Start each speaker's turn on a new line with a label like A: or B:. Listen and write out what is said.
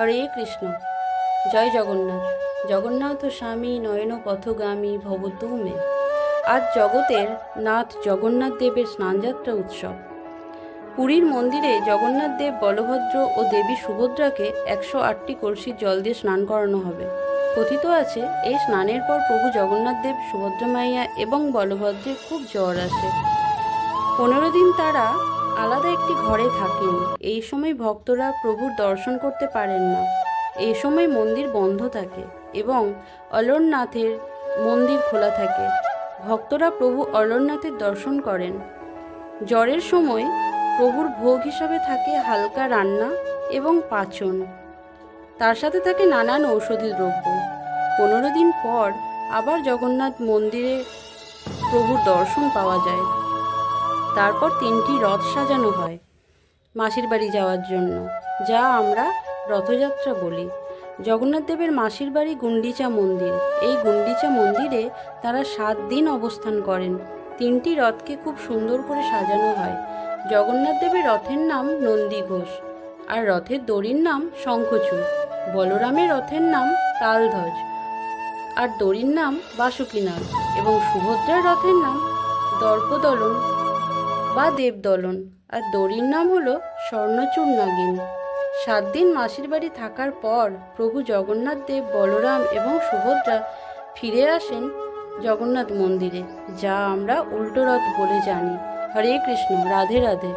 A: হরে কৃষ্ণ। জয় জগন্নাথ। জগন্নাথ স্বামী নয়ন পথগামী ভবতু মে আজ জগতের নাথ জগন্নাথ দেবের স্নানযাত্রা উৎসব। পুরীর মন্দিরে জগন্নাথ দেব, বলভদ্র ও দেবী সুভদ্রাকে একশো আটটি কলসির জল দিয়ে স্নান করানো হবে। কথিত আছে, এই স্নানের পর প্রভু জগন্নাথ দেব, সুভদ্রা মাইয়া এবং বলভদ্রের খুব জ্বর আসে। পনেরো দিন তারা আলাদা একটি ঘরে থাকেন। এই সময় ভক্তরা প্রভুর দর্শন করতে পারেন না। এই সময় মন্দির বন্ধ থাকে এবং অলরনাথের মন্দির খোলা থাকে। ভক্তরা প্রভু অলরনাথের দর্শন করেন। জ্বরের সময় প্রভুর ভোগ হিসাবে থাকে হালকা রান্না এবং পাচন। তার সাথে থাকে নানান ঔষধি দ্রব্য। পনেরো দিন পর আবার জগন্নাথ মন্দিরে প্রভুর দর্শন পাওয়া যায়। তারপর তিনটি রথ সাজানো হয় মাসির বাড়ি যাওয়ার জন্য। যা আমরা রথযাত্রা বলি। জগন্নাথ দেবের মাসির বাড়ি গুন্ডিচা মন্দির। এই গুন্ডিচা মন্দিরে তারা সাত দিন অবস্থান করেন। তিনটি রথকে খুব সুন্দর করে সাজানো হয়। জগন্নাথ দেবের রথের নাম নন্দী ঘোষ আর রথের দড়ির নাম শঙ্খচূড়। বলরামের রথের নাম তালধ্বজ আর দড়ির নাম বাসুকীনাথ এবং সুভদ্রার রথের নাম দর্পদলন। বা দেবদলন আর দড়ির নাম হলো স্বর্ণচূড় নাগিন। সাত দিন মাসির বাড়ি থাকার পর প্রভু জগন্নাথ দেব, বলরাম এবং সুভদ্রা ফিরে আসেন জগন্নাথ মন্দিরে, যা আমরা উল্টো রথ বলে জানি। হরে কৃষ্ণ, রাধে রাধে।